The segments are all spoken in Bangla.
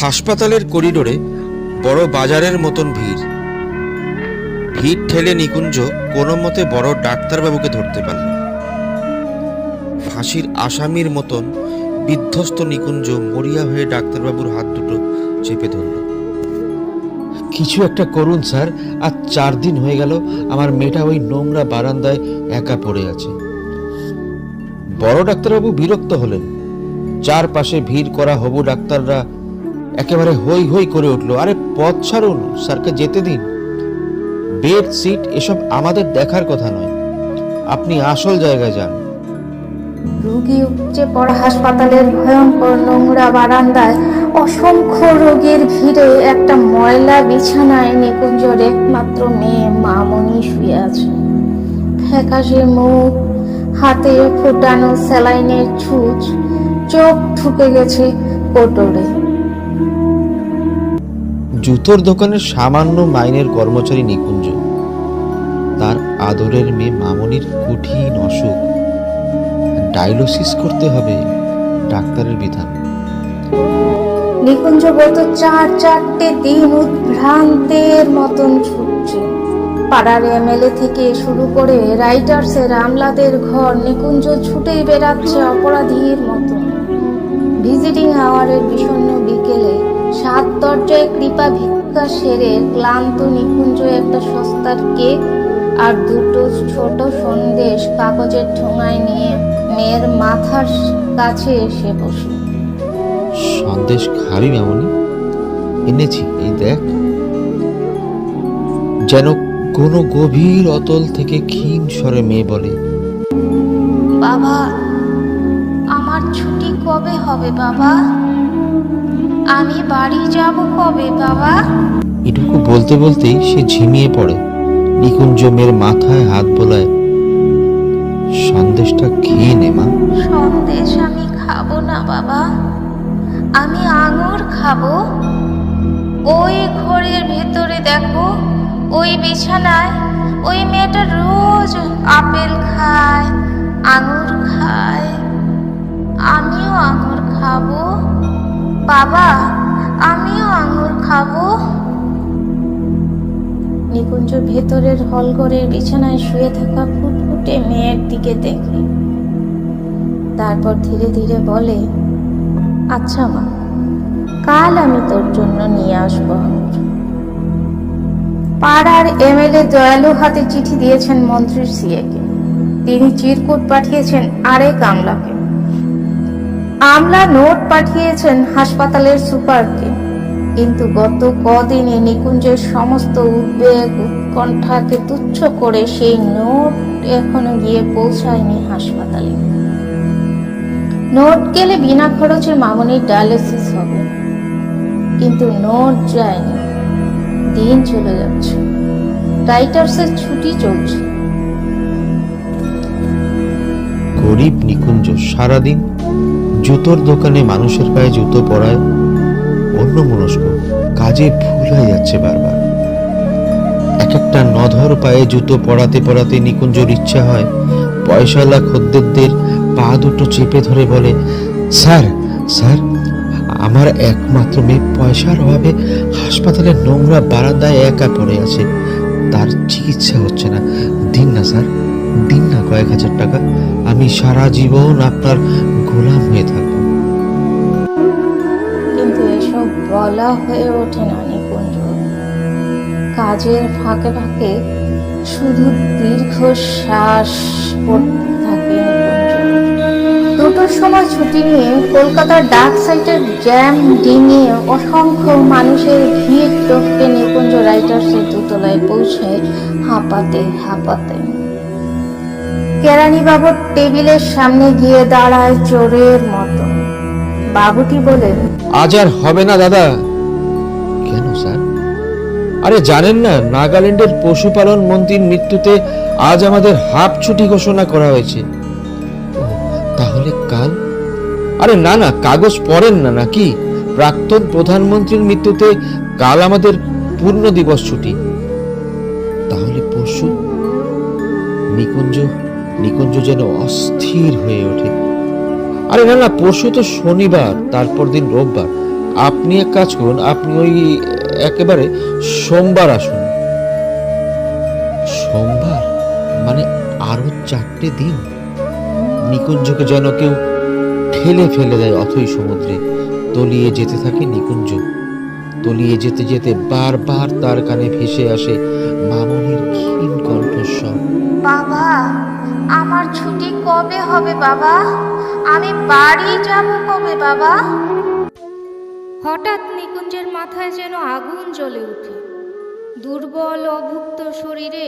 হাসপাতালের করিডোরে বড় বাজারের মতন ভিড়। ভিড় ঠেলে নিকুঞ্জ কোনো মতে বড় ডাক্তারবাবুকে ধরতে পারল ফাঁসির আসামির মতন বিধ্বস্ত নিকুঞ্জ মরিয়া হয়ে ডাক্তারবাবুর হাত দুটো চেপে ধরল। কিছু একটা করুন, স্যার। আর চার দিন হয়ে গেল, আমার মেয়েটা ওই নোংরা বারান্দায় একা পড়ে আছে। বড় ডাক্তারবাবু বিরক্ত হলেন। চারপাশে ভিড় করা হবু ডাক্তাররা একেবারে হই হই করে উঠল। আরে পথ ছাড়ুন, স্যারকে যেতে দিন। বেড সিট এসব আমাদের দেখার কথা নয়। আপনি আসল জায়গায় যান। রোগী উপচে পড়া হাসপাতালের ভয়ঙ্কর নোংরা বারান্দায় অসংখ্য রোগীর ভিড়ে একটা ময়লা বিছানায় নিকুঞ্জর একমাত্র মেয়ে মামনি শুয়ে আছে। ফ্যাকাশে মুখ, হাতে ফুটানো স্যালাইনের ছুঁচ, চোখ ঠুকে গেছে কোটরে। জুতোর দোকানের সামান্য মাইনের কর্মচারী নিকুঞ্জ। তার আদরের মেয়ে মামনির কঠিন অসুখ। ডায়ালিসিস করতে হবে ডাক্তারের বিধান। নিকুঞ্জ গত চার চারটে দিন উদ্ভ্রান্তের মতন ছুটছে। পাড়ার এমএলএ থেকে শুরু করে রাইটার্সের আমলাদের ঘর নিকুঞ্জ ছুটেই বেড়াচ্ছে অপরাধীর মতন ভিজিটিং আওয়ারের বিষণ্ণ দরজায় কৃপা ভিক্ষা সেরে ক্লান্ত নিকুঞ্জ একটা সস্তার কেক আর দুটো ছোট সন্দেশ কাগজের ঠোঙায় নিয়ে মেয়ের মাথার কাছে এসে বসে। সন্দেশ খাবি মামনি এনেছি এই দেখ। যেন কোনো গভীর অতল থেকে ক্ষীণ স্বরে মেয়ে বলে বাবা আমার ছুটি কবে হবে বাবা? আমি বাড়ি যাব কবে বাবা? এটুকু বলতে বলতেই সে ঝিমিয়ে পড়ে। নিকুঞ্জ মেয়ের মাথায় হাত বোলায় সন্দেশটা খেয়ে নে মা। সন্দেশ আমি খাব না বাবা। আমি আঙুর খাব। ওই ঘরের ভেতরে দেখো ওই বিছানায় ওই মেয়েটা রোজ আপেল খায়। হলঘরের বিছানায় শুয়ে থাকা ফুটফুটে মেয়ের দিকে দেখে। তারপর ধীরে ধীরে বলে আচ্ছা মা, কাল আমি তোর জন্য নিয়ে আসব। পাড়ার এমএলএ দয়ালু হাতে চিঠি দিয়েছেন মন্ত্রীর সিএকে। তিনি চিরকুট পাঠিয়েছেন আরেক আমলাকে। আমলা নোট পাঠিয়েছেন হাসপাতালের সুপারকে। কিন্তু গত কদিনে নিকুঞ্জের সমস্ত উদ্বেগ উৎকণ্ঠাকে তুচ্ছ করে সেই নোট এখনও গিয়ে পৌঁছায়নি হাসপাতালে। নোট গেলে বিনা খরচে মামনির ডায়ালিসিস হবে। কিন্তু নোট যায়নি। দিন চলে যাচ্ছে। রাইটার্সের ছুটি চলছে। গরিব নিকুঞ্জ সারাদিন জুতোর দোকানে মানুষের পায়ে জুতো পরায়। অন্য মনস্ক কাজে ভুল হয়ে যাচ্ছে বারবার। এক একটা নধর পায়ে জুতো পড়াতে পরাতে নিকুঞ্জর ইচ্ছা হয় পয়সাওয়ালা খদ্দেরদের পা দুটো চেপে ধরে বলে, স্যার স্যার, আমার একমাত্র মেয়ে পয়সার অভাবে হাসপাতালের নোংরা বারান্দায় একা পড়ে আছে। তার চিকিৎসা হচ্ছে না। দিন না, স্যার, দিন না, কয়েক হাজার টাকা। আমি সারা জীবন আপনার গোলাম হয়ে থাকব। হয়ে ওঠে না নিকুঞ্জ কাজের ফাঁকে ফাঁকে শুধু দীর্ঘশ্বাস পড়তে থাকে দুটোর সময় ছুটি নিয়ে কলকাতার ডাক সাইটের জ্যাম ডিঙিয়ে অসংখ্য মানুষের ভিড় টপকে নিকুঞ্জ রাইটার্সের দোতলায় পৌঁছে হাঁপাতে হাঁপাতে। কেরানি বাবুর টেবিলের সামনে গিয়ে দাঁড়ায় চোরের মতো। বাবুটি বলেন, আজ আর হবে না দাদা। আরে জানেন না, নাগাল্যান্ডের পশুপালন মন্ত্রীর মৃত্যুতে আজ আমাদের হাফ ছুটি ঘোষণা করা হয়েছে। তাহলে কাল? আরে না না, কাগজ পড়েন না নাকি? প্রাক্তন প্রধানমন্ত্রীর মৃত্যুতে কাল আমাদের পূর্ণ দিবস ছুটি। তাহলে পরশু নিকুঞ্জ নিকুঞ্জ যেন অস্থির হয়ে ওঠে। আরে না না পরশু তো শনিবার, তারপর দিন রোববার। আপনি এক কাজ করুন, আপনি ওই একেবারে সোমবার আসুন। সোমবার? মানে আরও চারটে দিন? নিকুঞ্জকে যেন কেউ ঠেলে ফেলে দেয় অথই সমুদ্রে। তলিয়ে যেতে থাকে নিকুঞ্জ। তলিয়ে যেতে যেতে বারবার তার কানে ভেসে আসে মামনির ক্ষীণ কণ্ঠস্বর। বাবা আমার ছুটি কবে হবে বাবা? আমি বাড়ি যাব কবে বাবা? হঠাৎ নিকুঞ্জের মাথায় যেন আগুন জ্বলে ওঠে দুর্বল অভুক্ত শরীরে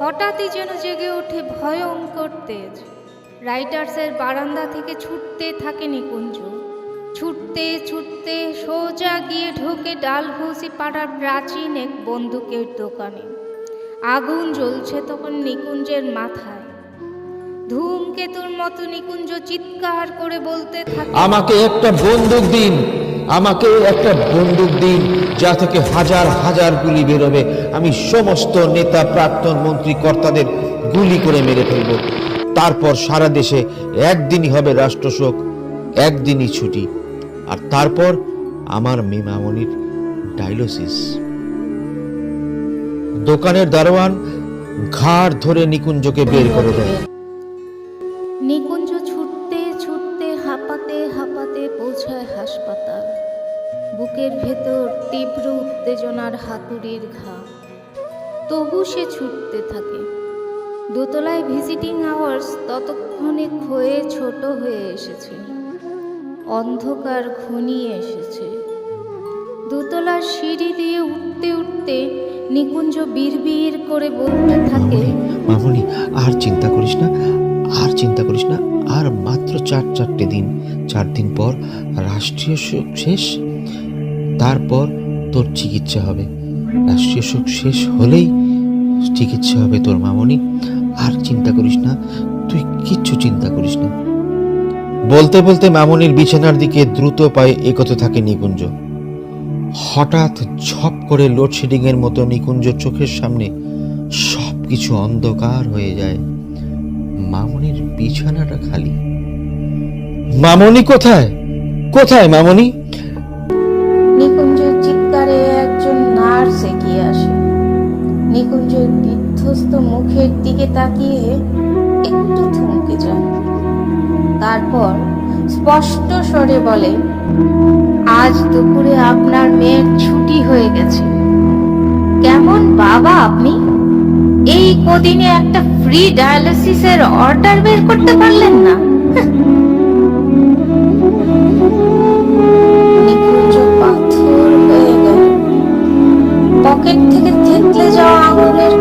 হঠাৎই যেন জেগে ওঠে ভয়ঙ্কর তেজ। রাইটার্সের বারান্দা থেকে ছুটতে থাকে নিকুঞ্জ। ছুটতে ছুটতে সোজা গিয়ে ঢোকে ডালহৌসি পাড়ার প্রাচীন এক বন্দুকের দোকানে। আগুন জ্বলছে তখন নিকুঞ্জের মাথায়। ধূমকেতুর মতো নিকুঞ্জ চিৎকার করে বলতে থাকে, আমাকে একটা বন্দুক দিন। আমাকে একটা বন্দুক দিন, যা থেকে হাজার হাজার গুলি বেরোবে। আমি সমস্ত নেতা, প্রাক্তন মন্ত্রী, কর্তাদের গুলি করে মেরে ফেলব। তারপর সারা দেশে একদিনই হবে রাষ্ট্রশোক, একদিনই ছুটি। আর তারপর আমার মেমামনির ডাইলোসিস। দোকানের দারোয়ান ঘাড় ধরে নিকুঞ্জকে বের করে দেয়। পৌঁছায় হাসপাতাল। বুকের ভেতর তীব্র উত্তেজনার হাতুড়ির ঘা। তবু সে ছুটতে থাকে। দোতলায় ভিজিটিং আওয়ার্স ততক্ষণে ক্ষয়ে ছোট হয়ে এসেছে। অন্ধকার ঘনিয়ে এসেছে। দোতলার সিঁড়ি দিয়ে উঠতে উঠতে নিকুঞ্জ বিড়বিড় করে বলতে থাকে, মামনি, আর চিন্তা করিস না, আর চিন্তা করিস না, আর মাত্র চার চারটে দিন, চার দিন পর রাষ্ট্রীয় শোক শেষ, তারপর তোর চিকিৎসা হবে। রাষ্ট্রীয় শোক শেষ হলেই চিকিৎসা হবে তোর মামনি। আর চিন্তা করিস না, তুই কিচ্ছু চিন্তা করিস না। বলতে বলতে মামনির বিছানার দিকে দ্রুত পায়ে এগোতে থাকে নিকুঞ্জ। হঠাৎ ঝপ করে লোডশেডিং এর মতো নিকুঞ্জ চোখের সামনে সব কিছু অন্ধকার হয়ে যায়। মামনির বিছানাটা খালি। মামনি কোথায়? কোথায় মামনি? নিকুঞ্জের চিৎকারে একজন নার্স এগিয়ে আসে। নিকুঞ্জের বিধ্বস্ত মুখের দিকে তাকিয়ে একটু থমকে যায়। তারপর স্পষ্ট স্বরে বলে, আজ দুপুরে আপনার মেয়ের ছুটি হয়ে গেছে। কেমন বাবা আপনি? এই কদিনে একটা ফ্রি ডায়ালিসিসের অর্ডার বের করতে পারলেন না। পকেট থেকে থেতলে যাওয়া আঙুলের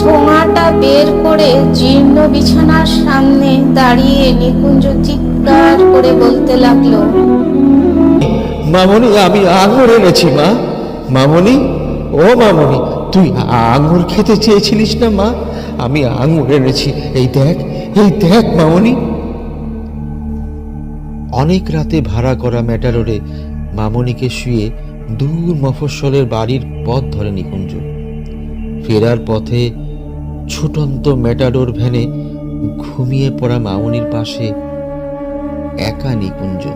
ঠোঙাটা বের করে জীর্ণ বিছানার সামনে দাঁড়িয়ে নিকুঞ্জ চিৎকার করে বলতে লাগল, মামনি, আমি আঙুর এনেছি, মা। মামনি, ও মামনি, তুই আঙুর খেতে চেয়েছিলিস না, মা? আমি আঙুর এনেছি। এই দেখ এই দেখ, মামনি। অনেক রাতে ভাড়া করা ম্যাটারোরে মামনিকে শুয়ে দূর মফস্বলের বাড়ির পথ ধরে নিকুঞ্জ। ফেরার পথে ছুটন্ত ম্যাটাডোর ভ্যানে ঘুমিয়ে পড়া মামনির পাশে একা নিকুঞ্জ।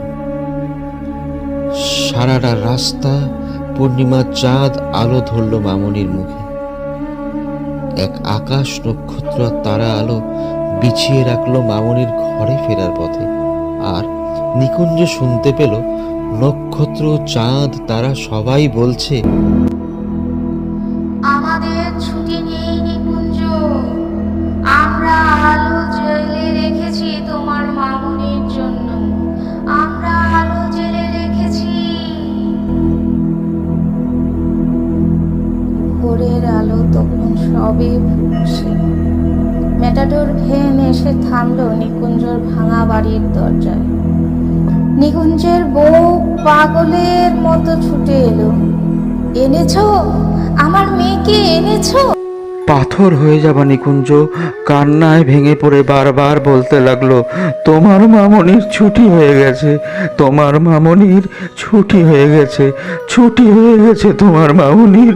সারাটা রাস্তা পূর্ণিমার চাঁদ আলো ধরল মামনির মুখে। এক আকাশ নক্ষত্র তারা আলো বিছিয়ে রাখল মামনির ঘরে ফেরার পথে। আর নিকুঞ্জ শুনতে পেল নক্ষত্র চাঁদ তারা সবাই বলছে, আমাদের ছুটি নেই নিকুঞ্জ। আমরা আলো জেলে রেখেছি তোমার মামুনির জন্য। আমরা আলো জেলে রেখেছি। ভোরের আলো তখন সবে ফুটছে। মেটাডোর ভ্যান এসে থামলো নিকুঞ্জর ভাঙা বাড়ির দরজায়। নিকুঞ্জের বউ পাগলের মতো ছুটে এলো। এনেছো? আমার মেয়েকে এনেছো? পাথর হয়ে যাবা নিকুঞ্জ, কান্নায় ভেঙে পড়ে বারবার বলতে লাগল, তোমার মামনির ছুটি হয়ে গেছে, তোমার মামনির ছুটি হয়ে গেছে, ছুটি হয়ে গেছে তোমার মামনির।